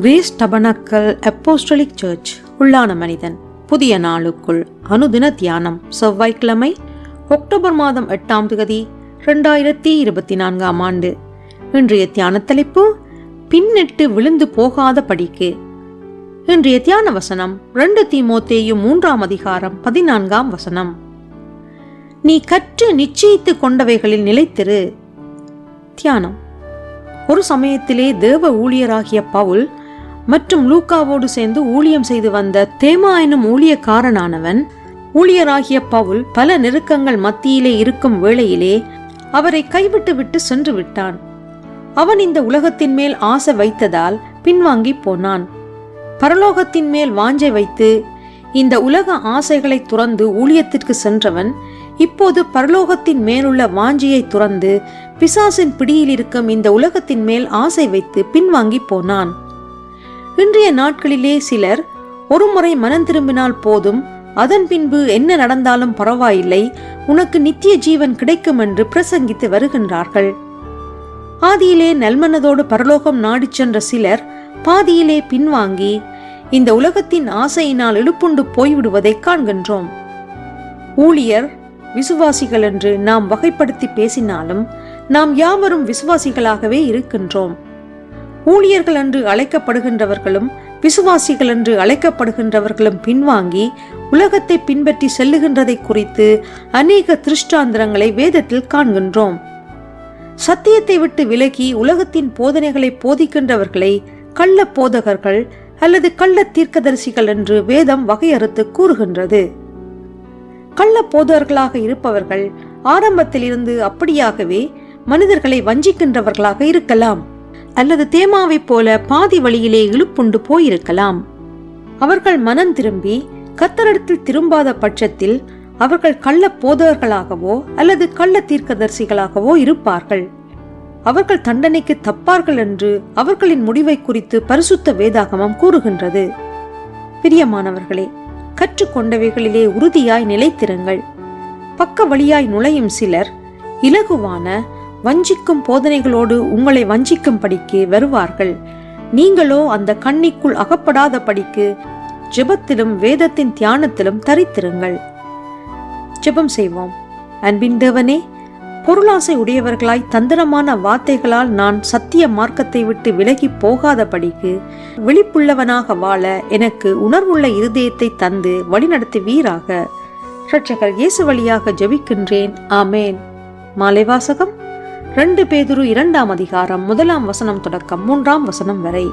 Grace tabernacle apostolic search உள்ளான மனிதன். புதிய நாளுக்குள் அனுதின தியானம் செவ்வாய்க்கிழமை அக்டோபர் மாதம் எட்டாம் தேதி ரெண்டாயிரத்தி இருபத்தி நான்காம் ஆண்டு. இன்றைய தியான தலைப்பு பின்னிட்டு விழுந்து போகாத படிக்கு. இன்றைய தியான வசனம் ரெண்டு தீமோத்தேயும் மூன்றாம் அதிகாரம் பதினான்காம் வசனம். நீ கற்று நிச்சயித்து கொண்டவைகளில் நிலைத்திரு. தியானம். ஒரு சமயத்திலே தேவ ஊழியராகிய பவுல் மற்றும் லூக்காவோடு சேர்ந்து ஊழியம் செய்து வந்த தேமா எனும் ஊழியக்காரனானவன் ஊழியராகிய பவுல் பல நெருக்கங்கள் மத்தியிலே இருக்கும் வேளையிலே அவரை கைவிட்டு விட்டு சென்று விட்டான். அவன் இந்த உலகத்தின் மேல் ஆசை வைத்ததால் பின்வாங்கி போனான். பரலோகத்தின் மேல் வாஞ்சை வைத்து இந்த உலக ஆசைகளை துறந்து ஊழியத்திற்கு சென்றவன் இப்போது பரலோகத்தின் மேலுள்ள வாஞ்சியை துறந்து பிசாசின் பிடியில் இருக்கும் இந்த உலகத்தின் மேல் ஆசை வைத்து பின்வாங்கி போனான். இன்றைய நாட்களிலே சிலர் ஒருமுறை மனம் திரும்பினால் போதும் அதன் பின்பு என்ன நடந்தாலும் பரவாயில்லை உனக்கு நித்திய ஜீவன் கிடைக்கும் என்று பிரசங்கித்து வருகின்றார்கள். ஆதியிலே நல்மனதோடு பரலோகம் நாடிச் சென்ற சிலர் பாதியிலே பின்வாங்கி இந்த உலகத்தின் ஆசையினால் இழுப்புண்டு போய்விடுவதை காண்கின்றோம். ஊழியர் விசுவாசிகள் என்று நாம் வகைப்படுத்தி பேசினாலும் நாம் யாவரும் விசுவாசிகளாகவே இருக்கின்றோம். ஊழியர்கள் என்று அழைக்கப்படுகின்றவர்களும் விசுவாசிகள் என்று அழைக்கப்படுகின்றவர்களும் பின்வாங்கி உலகத்தை பின்பற்றி செல்லுகின்றதை குறித்து அநேக திருஷ்டாந்திரங்களை வேதத்தில் காண்கின்றோம். சத்தியத்தை விட்டு விலகி உலகத்தின் போதனைகளை போதிக்கின்றவர்களை கள்ள போதகர்கள் அல்லது கள்ள தீர்க்கதரிசிகள் என்று வேதம் வகையறுத்து கூறுகின்றது. கள்ள போதகர்களாக இருப்பவர்கள் ஆரம்பத்தில் இருந்து அப்படியாகவே மனிதர்களை வஞ்சிக்கின்றவர்களாக இருக்கலாம். அல்லது தேமாவைப் போல பாதி வழியிலே இழுப்புண்டு போயிருக்கலாம். அவர்கள் மனம் திரும்பி கத்தரிடத்தில் திரும்பாத பட்சத்தில் அவர்கள் கள்ள போதவர்களாகவோ அல்லது கள்ள தீர்க்கதரிசிகளாகவோ இருப்பார்கள். அவர்கள் தண்டனைக்கு தப்பார்கள் என்று அவர்களின் முடிவை குறித்து பரிசுத்த வேதாகமம் கூறுகின்றது. பிரியமானவர்களே கற்றுக்கொண்டவைகளிலே உறுதியாய் நிலைத்திருங்கள். பக்க வழியாய் நுழையும் சிலர் இலகுவான வஞ்சிக்கும் போதனைகளோடு உங்களை வஞ்சிக்கும் படிக்கு வருவார்கள். நீங்களோ அந்த கண்ணிக்குள் அகப்படாத படிக்கு ஜெபத்திலும் வேதத்தின் தியானத்திலும் தரித்திருங்கள். ஜெபம் செய்வோம். அன்பின் தேவனே பொருளாசை உடையவர்களாய் தந்திரமான வார்த்தைகளால் நான் சத்திய மார்க்கத்தை விட்டு விலகி போகாதபடிக்கு விழிப்புள்ளவனாக வாழ எனக்கு உணர்வுள்ள இருதயத்தை தந்து வழிநடத்துவீராக இரட்சகர் இயேசு வழியாக ஜெபிக்கின்றேன். ஆமேன். மாலை வாசகம். ரெண்டு பேதுரு இரண்டாம் அதிகாரம் முதலாம் வசனம் தொடக்கம் மூன்றாம் வசனம் வரை.